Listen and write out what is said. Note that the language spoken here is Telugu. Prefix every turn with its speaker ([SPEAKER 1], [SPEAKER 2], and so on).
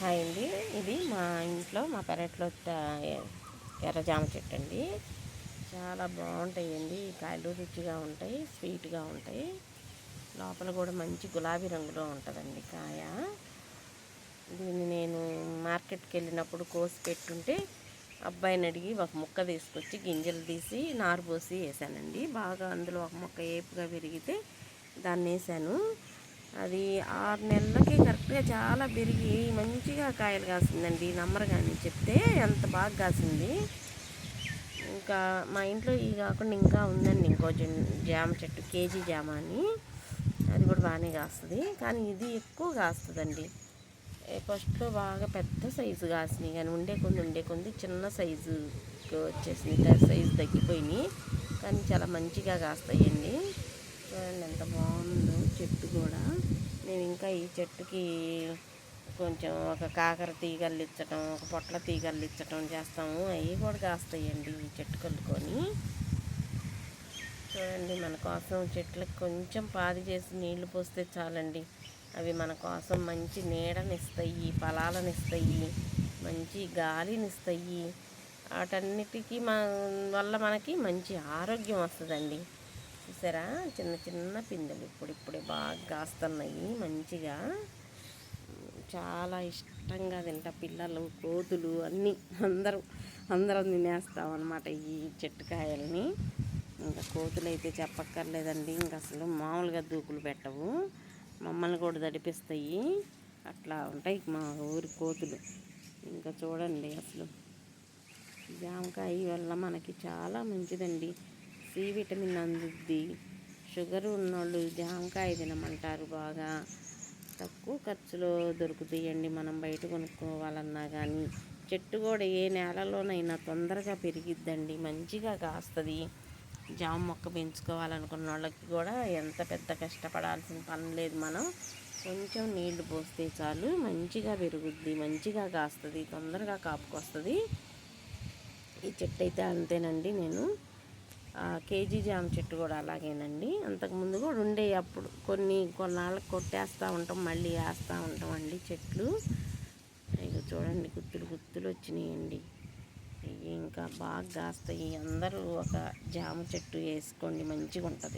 [SPEAKER 1] హాయ్ అండి ఇది మా ఇంట్లో మా పెరట్లో ఎర్ర జామ చెట్టు అండి. చాలా బాగుంటాయండి. కాయలు రుచిగా ఉంటాయి స్వీట్గా ఉంటాయి. లోపల కూడా మంచి గులాబీ రంగులో ఉంటుందండి కాయ. దీన్ని నేను మార్కెట్కి వెళ్ళినప్పుడు కోసి పెట్టుంటే అబ్బాయిని అడిగి ఒక ముక్క తీసుకొచ్చి గింజలు తీసి నారు పోసి వేసానండి. బాగా అందులో ఒక ముక్క ఏపుగా పెరిగితే దాన్ని వేసాను. అది ఆరు నెలలకి కరెక్ట్గా చాలా పెరిగి మంచిగా కాయలు కాసిందండి. నమ్మరు కానీ చెప్తే అంత బాగా కాసింది. ఇంకా మా ఇంట్లో ఇవి కాకుండా ఇంకా ఉందండి. ఇంకో జామ చెట్టు కేజీ జామ అని. అది కూడా బాగానే కాస్తుంది. కానీ ఇది ఎక్కువ కాస్తుందండి. ఫస్ట్లో బాగా పెద్ద సైజు కాసినాయి. కానీ ఉండే కొంది ఉండే కొంది చిన్న సైజు వచ్చేసింది సైజు తగ్గిపోయినాయి. కానీ చాలా మంచిగా కాస్తాయండి చూడండి ఎంత బాగుందో చెట్టు కూడా మేము ఇంకా ఈ చెట్టుకి కొంచెం ఒక కాకర తీగలు ఇచ్చటం ఒక పొట్ల తీగలు ఇచ్చటం చేస్తాము. అవి కూడా కాస్తాయండి ఈ చెట్టు కలుకొని చూడండి మన కోసం చెట్లకు కొంచెం పాది చేసి నీళ్ళు పోస్తే చాలండి. అవి మన కోసం మంచి నీడనిస్తాయి ఫలాలనిస్తాయి మంచి గాలినిస్తాయి. వాటన్నిటికీ మన వల్ల మనకి మంచి ఆరోగ్యం వస్తుందండి. చూసారా? చిన్న చిన్న పిందెలు ఇప్పుడిప్పుడే బాగా కాస్తున్నాయి మంచిగా. చాలా ఇష్టంగా తింటా పిల్లలు కోతులు అన్నీ. అందరూ అందరం తినేస్తాం అనమాట ఈ చెట్టుకాయల్ని. ఇంకా కోతులు అయితే చెప్పక్కర్లేదండి ఇంకా అసలు మామూలుగా దూకులు పెట్టవు. మమ్మల్ని కూడా దడిపిస్తాయి అట్లా ఉంటాయి మా ఊరి కోతులు. ఇంకా చూడండి అసలు. జామకాయ వల్ల మనకి చాలా మంచిదండి. C vitamin అందుద్ది. షుగర్ ఉన్నోళ్ళు జామకాయ తినమంటారు బాగా. తక్కువ ఖర్చులో దొరుకుతాయండి మనం బయట కొనుక్కోవాలన్నా కానీ చెట్టు కూడా ఏ నేలలోనైనా తొందరగా పెరిగిద్దండి. మంచిగా కాస్తుంది. జామ మొక్క పెంచుకోవాలనుకున్న వాళ్ళకి కూడా ఎంత పెద్ద కష్టపడాల్సిన పని లేదు మనం. కొంచెం నీళ్ళు పోస్తే చాలు. మంచిగా పెరుగుద్ది. మంచిగా కాస్తుంది. తొందరగా కాపుకొస్తుంది. ఈ చెట్టు అయితే అంతేనండి నేను. కేజీ జామ చెట్టు కూడా అలాగేనండి. అంతకుముందు కూడా ఉండే అప్పుడు కొన్ని కొన్నాళ్ళకి కొట్టేస్తూ ఉంటాం మళ్ళీ వేస్తూ ఉంటాం అండి చెట్లు. ఇక చూడండి గుత్తులు గుత్తులు వచ్చినాయండి. ఇంకా బాగా కాస్తాయి. అందరూ ఒక జామ చెట్టు వేసుకోండి మంచిగా ఉంటుంది